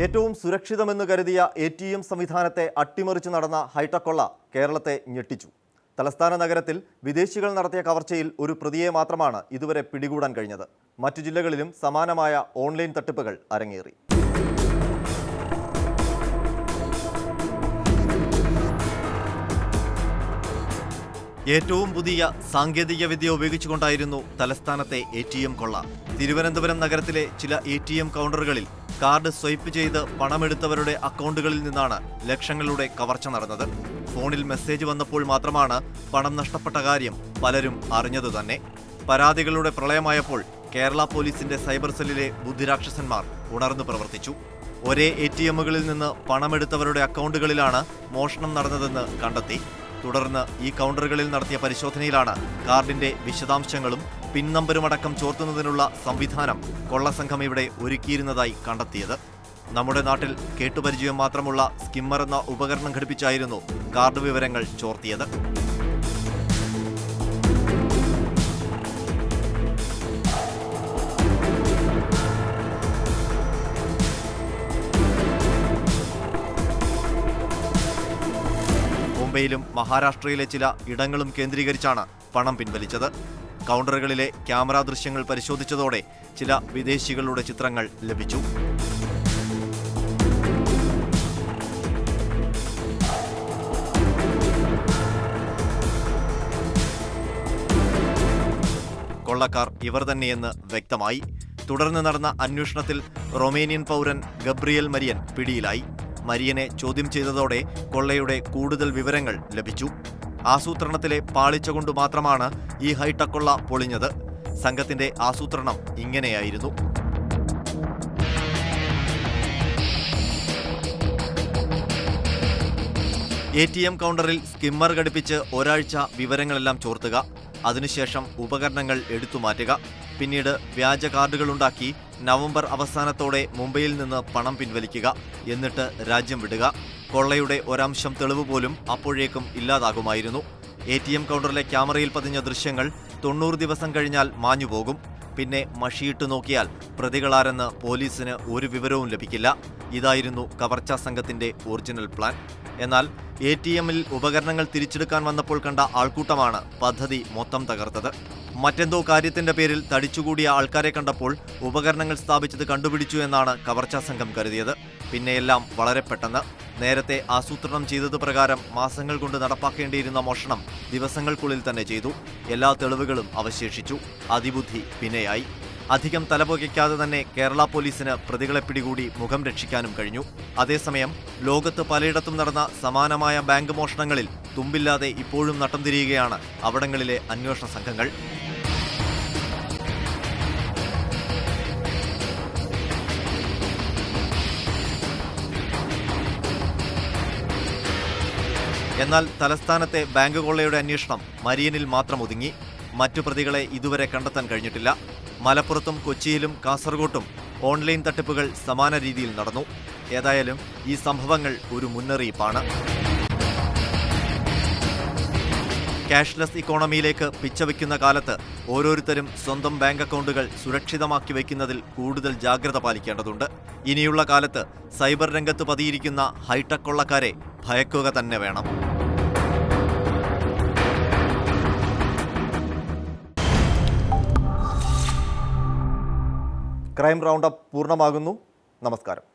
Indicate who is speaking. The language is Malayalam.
Speaker 1: ഏറ്റവും സുരക്ഷിതമെന്ന് കരുതിയ എ ടി എം സംവിധാനത്തെ അട്ടിമറിച്ചു നടന്ന ഹൈടെക് കൊള്ള കേരളത്തെ ഞെട്ടിച്ചു. തലസ്ഥാന നഗരത്തിൽ വിദേശികൾ നടത്തിയ കവർച്ചയിൽ ഒരു പ്രതിയെ മാത്രമാണ് ഇതുവരെ പിടികൂടാൻ കഴിഞ്ഞത്. മറ്റു ജില്ലകളിലും സമാനമായ ഓൺലൈൻ തട്ടിപ്പുകൾ അരങ്ങേറി. ഏറ്റവും പുതിയ സാങ്കേതിക വിദ്യ ഉപയോഗിച്ചുകൊണ്ടായിരുന്നു തലസ്ഥാനത്തെ എ ടി എം കൊള്ള. തിരുവനന്തപുരം നഗരത്തിലെ ചില എ ടി എം കൗണ്ടറുകളിൽ കാർഡ് സ്വൈപ്പ് ചെയ്ത് പണമെടുത്തവരുടെ അക്കൗണ്ടുകളിൽ നിന്നാണ് ലക്ഷങ്ങളുടെ കവർച്ച നടന്നത്. ഫോണിൽ മെസ്സേജ് വന്നപ്പോൾ മാത്രമാണ് പണം നഷ്ടപ്പെട്ട കാര്യം പലരും അറിഞ്ഞതു തന്നെ. പരാതികളുടെ പ്രളയമായപ്പോൾ കേരള പോലീസിന്റെ സൈബർ സെല്ലിലെ ബുദ്ധിരാക്ഷസന്മാർ ഉണർന്നു പ്രവർത്തിച്ചു. ഒരേ എ ടി എമ്മുകളിൽ നിന്ന് പണമെടുത്തവരുടെ അക്കൗണ്ടുകളിലാണ് മോഷണം നടന്നതെന്ന് കണ്ടെത്തി. തുടർന്ന് ഈ കൗണ്ടറുകളിൽ നടത്തിയ പരിശോധനയിലാണ് കാർഡിന്റെ വിശദാംശങ്ങളും പിൻ നമ്പരുമടക്കം ചോർത്തുന്നതിനുള്ള സംവിധാനം കൊള്ളസംഘം ഇവിടെ ഒരുക്കിയിരുന്നതായി കണ്ടെത്തിയത്. നമ്മുടെ നാട്ടിൽ കേട്ടുപരിചയം മാത്രമുള്ള സ്കിമ്മർ എന്ന ഉപകരണം ഘടിപ്പിച്ചായിരുന്നു കാർഡ് വിവരങ്ങൾ ചോർത്തിയത്. മുംബൈയിലും മഹാരാഷ്ട്രയിലെ ചില ഇടങ്ങളും കേന്ദ്രീകരിച്ചാണ് പണം പിൻവലിച്ചത്. കൗണ്ടറുകളിലെ ക്യാമറ ദൃശ്യങ്ങൾ പരിശോധിച്ചതോടെ ചില വിദേശികളുടെ ചിത്രങ്ങൾ ലഭിച്ചു. കൊള്ളക്കാർ ഇവർ തന്നെയെന്ന് വ്യക്തമായി. തുടർന്ന് നടന്ന അന്വേഷണത്തിൽ റൊമേനിയൻ പൗരൻ ഗബ്രിയൽ മരിയൻ പിടിയിലായി. മരിയനെ ചോദ്യം ചെയ്തതോടെ കൊള്ളയുടെ കൂടുതൽ വിവരങ്ങൾ ലഭിച്ചു. ആസൂത്രണത്തിലെ പാളിച്ച കൊണ്ട് മാത്രമാണ് ഈ ഹൈടെക്കുള്ള പൊളിഞ്ഞത്. സംഘത്തിന്റെ ആസൂത്രണം ഇങ്ങനെയായിരുന്നു. എ ടി എം കൗണ്ടറിൽ സ്കിമ്മർ ഘടിപ്പിച്ച് ഒരാഴ്ച വിവരങ്ങളെല്ലാം ചോർത്തുക അതിനുശേഷം ഉപകരണങ്ങൾ എടുത്തു മാറ്റുക പിന്നീട് വ്യാജ കാർഡുകളുണ്ടാക്കി നവംബർ അവസാനത്തോടെ മുംബൈയിൽ നിന്ന് പണം പിൻവലിക്കുക എന്നിട്ട് രാജ്യം വിടുക. കൊള്ളയുടെ ഒരംശം തെളിവ് പോലും അപ്പോഴേക്കും ഇല്ലാതാകുമായിരുന്നു. എ ടി എം കൗണ്ടറിലെ ക്യാമറയിൽ പതിഞ്ഞ ദൃശ്യങ്ങൾ തൊണ്ണൂറ് ദിവസം കഴിഞ്ഞാൽ മാഞ്ഞുപോകും. പിന്നെ മഷിയിട്ട് നോക്കിയാൽ പ്രതികളാരെന്ന് പോലീസിന് ഒരു വിവരവും ലഭിക്കില്ല. ഇതായിരുന്നു കവർച്ചാ സംഘത്തിന്റെ ഒറിജിനൽ പ്ലാൻ. എന്നാൽ എ ടി എമ്മിൽ ഉപകരണങ്ങൾ തിരിച്ചെടുക്കാൻ വന്നപ്പോൾ കണ്ട ആൾക്കൂട്ടമാണ് പദ്ധതി മൊത്തം തകർത്തത്. മറ്റെന്തോ കാര്യത്തിന്റെ പേരിൽ തടിച്ചുകൂടിയ ആൾക്കാരെ കണ്ടപ്പോൾ ഉപകരണങ്ങൾ സ്ഥാപിച്ചത് കണ്ടുപിടിച്ചു എന്നാണ് കവർച്ചാ സംഘം കരുതിയത്. പിന്നെയെല്ലാം വളരെ പെട്ടെന്ന്. നേരത്തെ ആസൂത്രണം ചെയ്തത് പ്രകാരം മാസങ്ങൾ കൊണ്ട് നടപ്പാക്കേണ്ടിയിരുന്ന മോഷണം ദിവസങ്ങൾക്കുള്ളിൽ തന്നെ ചെയ്തു. എല്ലാ തെളിവുകളും അവശേഷിച്ചു. അതിബുദ്ധി പിന്നെയായി. അധികം തലപൊകയ്ക്കാതെ തന്നെ കേരള പോലീസിന് പ്രതികളെ പിടികൂടി മുഖം രക്ഷിക്കാനും കഴിഞ്ഞു. അതേസമയം ലോകത്ത് പലയിടത്തും നടന്ന സമാനമായ ബാങ്ക് മോഷണങ്ങളിൽ തുമ്പില്ലാതെ ഇപ്പോഴും നട്ടം തിരിയുകയാണ് അവിടങ്ങളിലെ അന്വേഷണ സംഘങ്ങൾ. എന്നാൽ തലസ്ഥാനത്തെ ബാങ്ക് കൊള്ളയുടെ അന്വേഷണം മരിയനിൽ മാത്രം ഒതുങ്ങി. മറ്റു പ്രതികളെ ഇതുവരെ കണ്ടെത്താൻ കഴിഞ്ഞിട്ടില്ല. മലപ്പുറത്തും കൊച്ചിയിലും കാസർഗോട്ടും ഓൺലൈൻ തട്ടിപ്പുകൾ സമാന രീതിയിൽ നടന്നു. ഏതായാലും ഈ സംഭവങ്ങൾ ഒരു മുന്നറിയിപ്പാണ്. ക്യാഷ്ലെസ് ഇക്കോണമിയിലേക്ക് പിച്ചവയ്ക്കുന്ന കാലത്ത് ഓരോരുത്തരും സ്വന്തം ബാങ്ക് അക്കൗണ്ടുകൾ സുരക്ഷിതമാക്കി വയ്ക്കുന്നതിൽ കൂടുതൽ ജാഗ്രത പാലിക്കേണ്ടതുണ്ട്. ഇനിയുള്ള കാലത്ത് സൈബർ രംഗത്ത് പതിയിരിക്കുന്ന ഹൈടെക് കൊള്ളക്കാരെ ഭയക്കുക തന്നെ വേണം. ക്രൈം റൗണ്ടപ്പ് പൂർണമാകുന്നു. നമസ്കാരം.